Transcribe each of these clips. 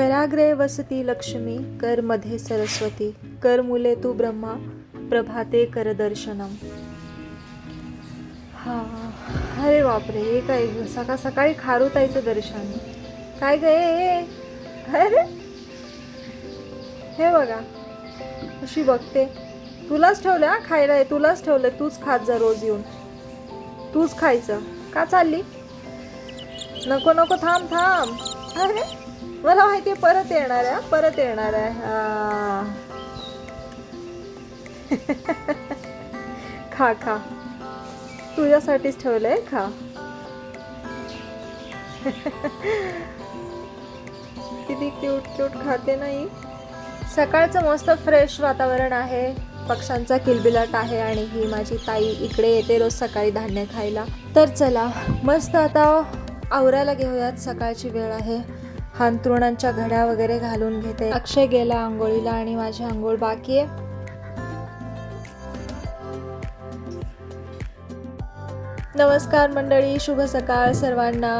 कराग्रे वसती लक्ष्मी कर मध्ये सरस्वती कर मुले तू ब्रह्मा प्रभाते कर दर्शनम. हा अरे बापरे हे काय सकाळ सकाळी खारुताईचं दर्शन. काय ग हे? अरे? हे बघा अशी बघते. तुलाच ठेवलं हा खायला आहे तुलाच ठेवलं तूच खात जा रोज येऊन. तूच खायचं. का चालली? नको नको थांब थांब. अरे? मला माहिती आहे परत येणार आहे परत येणार आहे. हा. खा खा. तुझ्यासाठीच ठेवलंय खा. किती क्यूट क्यूट खाते नाही सकाळचं मस्त फ्रेश वातावरण आहे. पक्ष्यांचा किलबिलाट आहे आणि ही माझी ताई इकडे येते रोज सकाळी धान्य खायला. तर चला मस्त आता आवरायला घेऊयात. सकाळची वेळ आहे. हांतरुणांच्या घड्या वगैरे घालून घेते. अक्षय गेला आंघोळीला आणि माझी आंघोळ बाकी आहे. नमस्कार मंडळी शुभ सकाळ सर्वांना.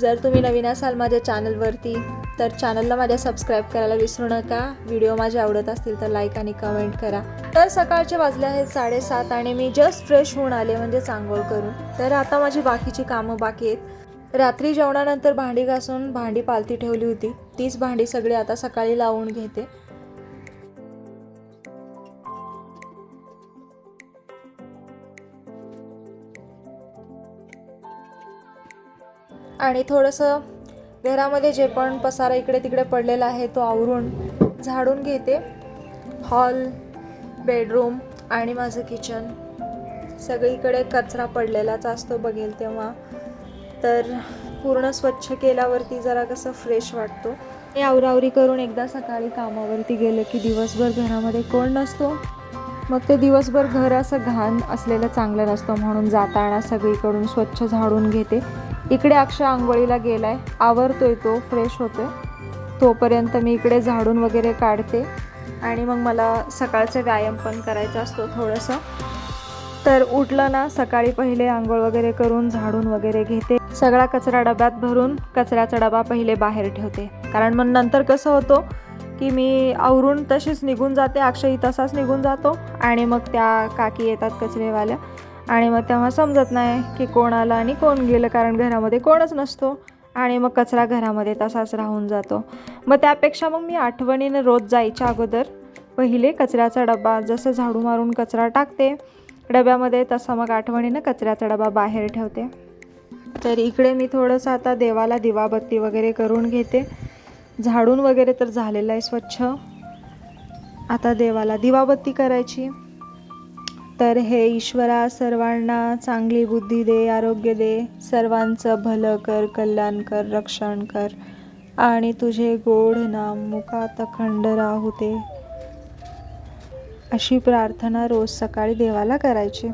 जर तुम्ही नवीन असाल माझ्या चॅनलवरती तर चॅनलला माझ्या सबस्क्राईब करायला विसरू नका. व्हिडिओ माझे आवडत असतील तर लाईक आणि कमेंट करा. तर सकाळचे वाजले आहेत साडेसात आणि मी जस्ट फ्रेश होऊन आले म्हणजे चांगोळ करून. तर आता माझी बाकीची कामं बाकी आहेत. रात्री जेवणानंतर भांडी घासून भांडी पालती ठेवली होती. तीच भांडी सगळी आता सकाळी लावून घेते. आणि थोडंसं घरामध्ये जे पण पसारा इकडे तिकडे पडलेला आहे तो आवरून झाडून घेते. हॉल बेडरूम आणि माझं किचन. सगळीकडे कचरा पडलेलाच असतो बघेल तेव्हा. तर पूर्ण स्वच्छ केल्यावरती जरा कसं फ्रेश वाटतो. हे आवरावरी करून एकदा सकाळी कामावरती गेलं की दिवसभर घरामध्ये कोण नसतो. मग ते दिवसभर घर असं घाण असलेलं चांगलं नसतं म्हणून जाताना सगळीकडून स्वच्छ झाडून घेते. इकडे अक्षय आंघोळीला गेलाय. आवरतोय तो फ्रेश होतोय. तोपर्यंत मी इकडे झाडून वगैरे काढते. आणि मग मला सकाळचा व्यायाम पण करायचा असतो थोडंसं. तर उठलं ना सकाळी पहिले आंघोळ वगैरे करून झाडून वगैरे घेते. सगळा कचरा डब्यात भरून कचऱ्याचा डबा पहिले बाहेर ठेवते. कारण मग नंतर कसं होतं की मी आवरून तशीच निघून जाते अक्षयी तसाच निघून जातो आणि मग त्या काकी येतात कचरेवाल्या. आणि मग तेव्हा समजत नाही की कोण आलं आणि कोण गेलं कारण घरामध्ये कोणच नसतो. आणि मग कचरा घरामध्ये तसाच राहून जातो. मग त्यापेक्षा मग मी आठवणीनं रोज जायच्या अगोदर पहिले कचऱ्याचा डबा जसं झाडू मारून कचरा टाकते डब्यामध्ये तसा मग आठवणीनं कचऱ्याचा डबा बाहेर ठेवते. तर इकडे मी थोडंसं आता देवाला दिवाबत्ती वगैरे करून घेते. झाडून वगैरे तर झालेलं आहे स्वच्छ. आता देवाला दिवाबत्ती करायची. तर हे ईश्वरा सर्वांना चांगली बुद्धी दे आरोग्य दे. सर्वांचं भलं कर कल्याण कर रक्षण कर. आणि तुझे गोड नाम मुखात अखंड राहू दे. अशी प्रार्थना रोज सकाळी देवाला करायची.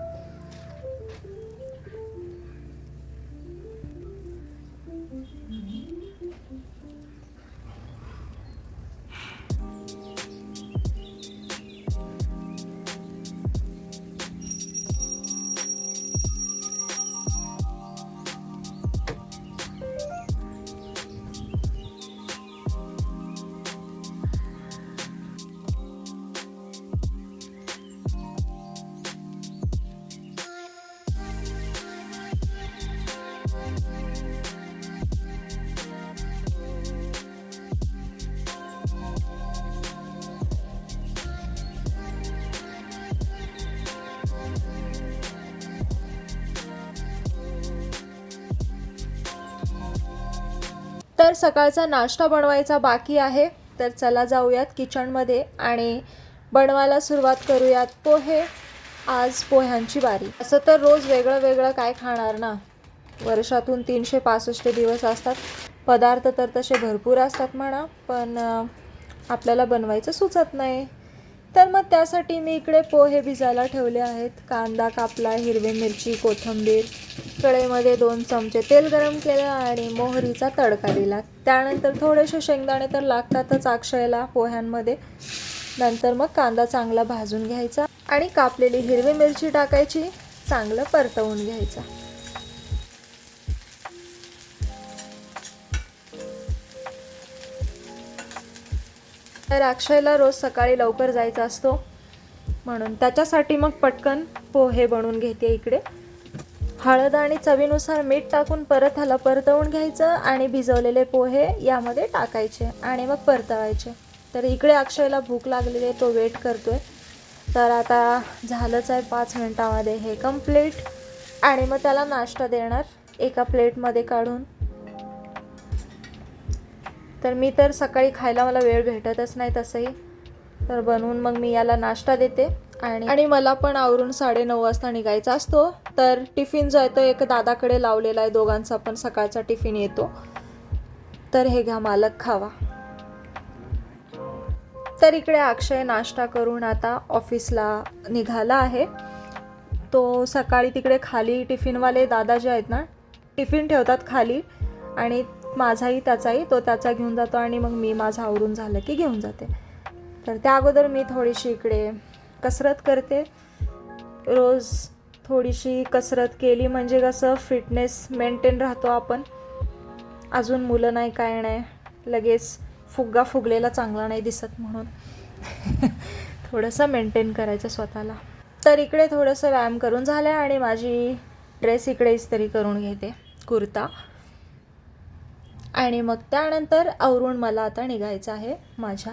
तर सकाळचा नाश्ता बनवायचा बाकी आहे. तर चला जाऊयात किचनमध्ये आणि बनवायला सुरुवात करूयात. पोहे आज पोह्यांची बारी. असं तर रोज वेगळं वेगळं काय खाणार ना? वर्षातून तीनशे पासष्ट दिवस असतात. पदार्थ तर तसे भरपूर असतात म्हणा पण आपल्याला बनवायचं सुचत नाही. तर मग त्यासाठी मी इकडे पोहे भिजायला ठेवले आहेत. कांदा कापला हिरवी मिरची कोथिंबीर. कढईमध्ये दोन चमचे तेल गरम केलं आणि मोहरीचा तडका दिला. त्यानंतर थोडेसे शेंगदाणे तर लागतातच अक्षयला पोह्यांमध्ये. नंतर मग कांदा चांगला भाजून घ्यायचा आणि कापलेली हिरवी मिरची टाकायची चांगलं परतवून घ्यायचा. तर अक्षयला रोज सकाळी लवकर जायचा असतो. म्हणून त्याच्यासाठी मग पटकन पोहे बनवून घेते इकडे. हळद आणि चवीनुसार मीठ टाकून परत ह्याला परतवून घ्यायचं आणि भिजवलेले पोहे यामध्ये टाकायचे आणि मग परतवायचे. तर इकडे अक्षयला भूक लागलेली आहे तो वेट करतोय. तर आता झालंच आहे पाच मिनटामध्ये हे कंप्लीट आणि मग त्याला नाश्ता देणार एका प्लेटमध्ये काढून. तर मी तर सकाळी खायला मला वेळ भेटतच नाही तसंही. तर बनवून मग मी याला नाश्ता देते. आणि आणि मला पण आवरून साडेनऊ वाजता निघायचा असतो. तर टिफिन जो आहे तो एक दादाकडे लावलेला आहे. दोघांचा पण सकाळचा टिफिन येतो. तर हे घ्या मालक खावा. तर इकडे अक्षय नाश्ता करून आता ऑफिसला निघाला आहे. तो सकाळी तिकडे खाली टिफिनवाले दादा जे आहेत ना टिफिन ठेवतात खाली. आणि माझाही त्याचाही तो त्याचा घेऊन जातो आणि मग मी माझं आवरून झालं की घेऊन जाते. तर त्या अगोदर मी थोडीशी इकडे कसरत करते. रोज थोडीशी कसरत केली म्हणजे कसं फिटनेस मेंटेन राहतो आपण. अजून मुलं नाही काय नाही. लगेच फुग्गा फुगलेला चांगला नाही दिसत म्हणून. थोडंसं मेंटेन करायचं स्वतःला. तर इकडे थोडंसं व्यायाम करून झालं आणि माझी ड्रेस इकडे इस्त्री करून घेते. कुर्ता. आणि मग त्यानंतर आवरून मला आता निघायचं आहे माझ्या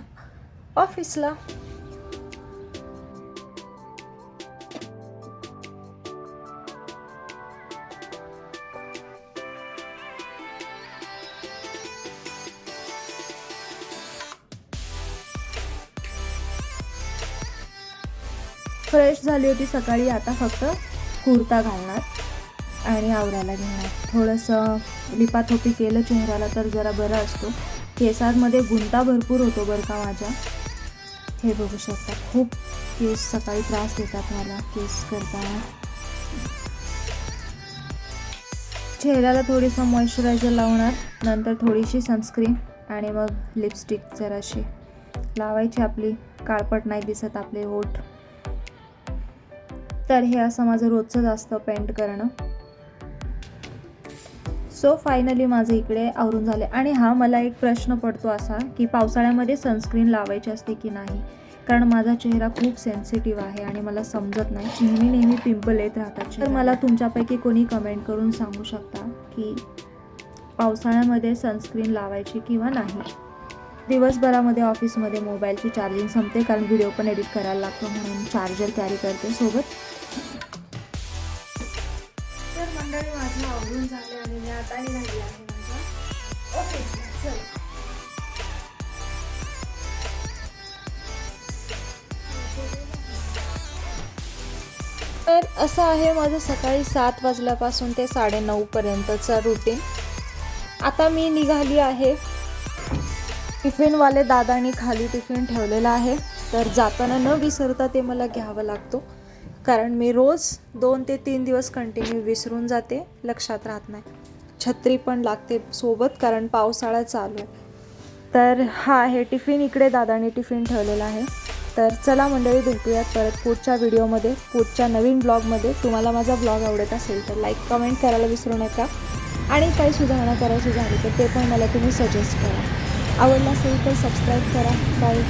ऑफिसला. फ्रेश झाली होती सकाळी आता फक्त कुर्ता घालणार. आणि आवरायला घेणार. थोडंसं लिपाथोपी केलं चेहऱ्याला तर जरा बरं असतो. केसांमध्ये गुंता भरपूर होतो बरं का माझ्या. हे बघू शकता खूप केस सकाळी त्रास देतात मला केस करताना. चेहऱ्याला थोडीसं मॉइश्चरायझर लावणार नंतर थोडीशी सनस्क्रीन आणि मग लिपस्टिक जराशी. लावायची आपली काळपट नाही दिसत आपले ओठ. तर हे असं माझं रोजचंच असतं पेंट करणं. सो फायनली माझं इकडे आवरून झाले आणि हा मला एक प्रश्न पडतो असा की पावसाळ्यामध्ये सनस्क्रीन लावायची असते की नाही? कारण माझा चेहरा खूप सेन्सिटिव्ह आहे आणि मला समजत नाही. नेहमी नेहमी पिंपल येत राहतात तर मला तुमच्यापैकी कोणी कमेंट करून सांगू शकता की पावसाळ्यामध्ये सनस्क्रीन लावायची किंवा नाही? दिवसभरामध्ये ऑफिसमध्ये मोबाईलची चार्जिंग संपते कारण व्हिडिओ पण एडिट करायला लागतो म्हणून चार्जर कॅरी करते. सोबत? तर मंडळी माझं आवडून झालं. आता निघाली आहे माझ्या ऑफिसला चल. तर असं आहे माझं सकाळी सात वाजल्यापासून ते साडेनऊपर्यंतचं रुटीन आता मी निघाली आहे. टिफिनवाले दादानी खाली टिफिन ठेवलेला आहे. तर जाताना न विसरता ते मला घ्यावं लागतो. कारण मी रोज दोन ते तीन दिवस कंटिन्यू विसरून जाते. लक्षात राहत नाही. छत्री पण लागते सोबत कारण पावसाळा चालू आहे. तर हा आहे टिफिन. इकडे दादानी टिफिन ठेवलेला आहे. तर चला मंडळी भेटूयात परत पुढच्या व्हिडिओमध्ये पुढच्या नवीन ब्लॉगमध्ये. तुम्हाला माझा ब्लॉग आवडत असेल तर लाईक कमेंट करायला विसरू नका. आणि काही सुधारणा करायची झाली तर ते पण मला तुम्ही सजेस्ट करा. आवडलं असेल तर सबस्क्राईब करा. बाय